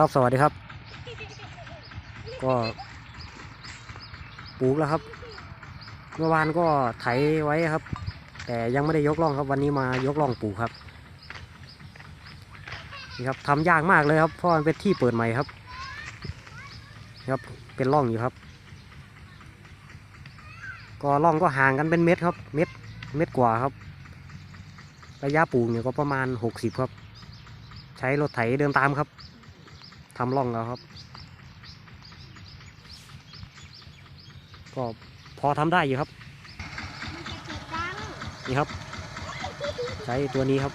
ครับสวัสดีครับ ก็ปลูกแล้วครับ เมื่อวานก็ไถไว้ครับ แต่ยังไม่ได้ยกล่องครับวันนี้มายกล่องปลูกครับนี่ครับทำยากมากเลยครับเพราะมันเป็นที่เปิดใหม่ครับนะครับเป็นร่องอยู่ครับ ก็ร่องก็ห่างกันเป็นเม็ดครับ เม็ดเม็ดกว่าครับระยะปลูกเนี่ยก็ประมาณหกสิบครับ ใช้รถไถเดินตามครับ ทำร่องแล้วครับ ก็พอทำได้อยู่ครับ นี่ครับ ใช้ตัวนี้ครับ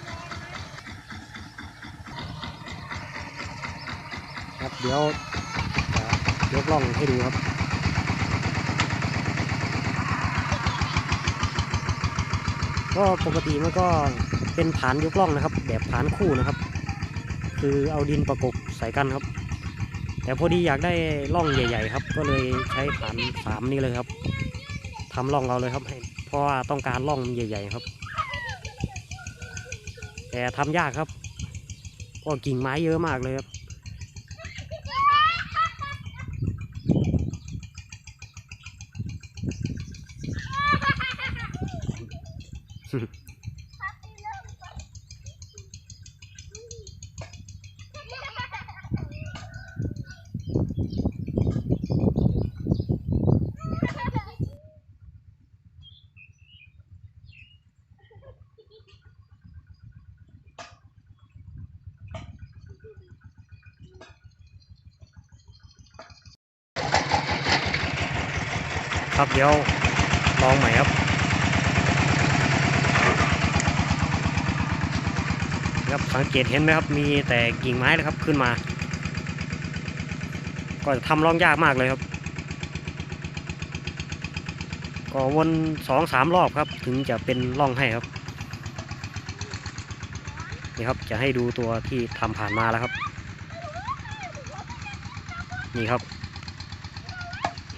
ครับเดี๋ยวยกล่องให้ดูครับก็ปกติมันก็เป็นฐานยกล่องนะครับ แบบฐานคู่นะครับ คือเอาดินประกบใส่กันครับ แต่พอดีอยากได้ร่องใหญ่ ๆ ครับ ก็เลยใช้ฐานสามนี่เลยครับทำร่องเราเลยครับเพราะว่าต้องการร่องใหญ่ ๆ ครับ แต่ทำยากครับเพราะกิ่งไม้เยอะมากเลยครับ ครับเดี๋ยวลองใหม่ครับ ครับสังเกตเห็นไหมครับ มีแต่กิ่งไม้เลยครับขึ้นมา ก็ทำร่องยากมากเลยครับ ก็วนสองสามรอบครับ ถึงจะเป็นร่องให้ครับนี่ครับจะให้ดูตัวที่ทำผ่านมาแล้วครับ นี่ครับ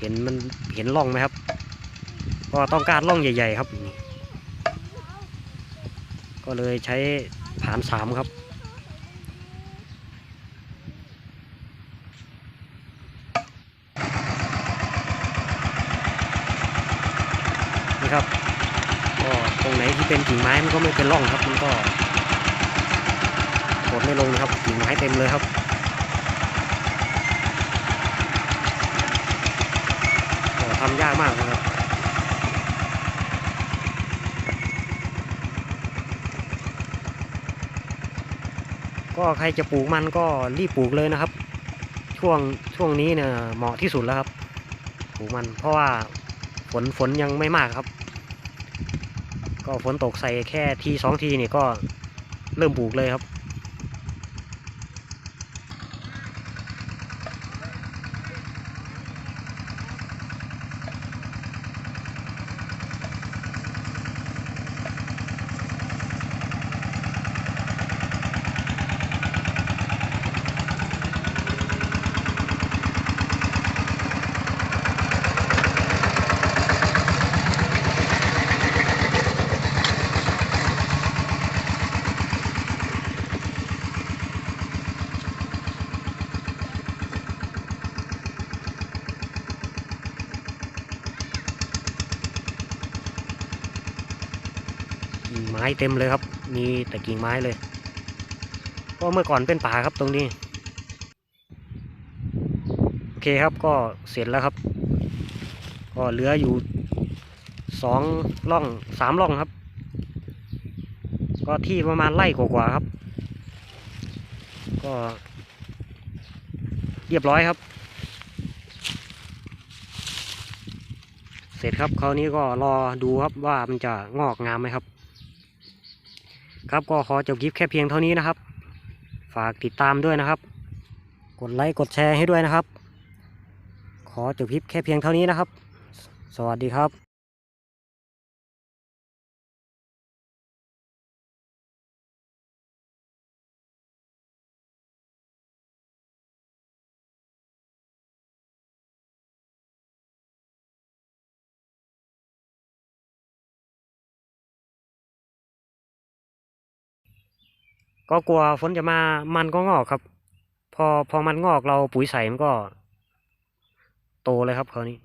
ห็นมันเห็นร่องไหมครับ ก็ต้องการร่องใหญ่ ๆ ครับ ก็เลยใช้ผานสามครับนี่ครับก็ตรงไหนที่เป็นกิ่งไม้มันก็ไม่เป็นร่องครับ มันก็กดไม่ลงนะครับกิ่งไม้เต็มเลยครับ ทำยากมากนะครับก็ใครจะปลูกมันก็รีบปลูกเลยนะครับ ช่วงช่วงนี้เนี่ยเหมาะที่สุดแล้วครับ ปลูกมันเพราะว่าฝนฝนยังไม่มากครับ ก็ฝนตกใส่แค่ทีสองทีนี่ก็เริ่มปลูกเลยครับ กิ่งไม้เต็มเลยครับ มีแต่กิ่งไม้เลยเพราะเมื่อก่อนเป็นป่าครับตรงนี้ โอเคครับก็เสร็จแล้วครับ ก็เหลืออยู่สองร่องสามร่องครับ ก็ที่ประมาณไร่กว่าๆครับ ก็เรียบร้อยครับ เสร็จครับคราวนี้ก็รอดูครับว่ามันจะงอกงามไหมครับ ครับก็ขอจบคลิปแค่เพียงเท่านี้นะครับ ฝากติดตามด้วยนะครับ กดไลค์กดแชร์ให้ด้วยนะครับ ขอจบคลิปแค่เพียงเท่านี้นะครับ สวัสดีครับ ก็กลัวฝนจะมามันก็งอกครับ พอพอมันงอกเราปุ๋ยใส่มันก็ โตเลยครับคราวนี้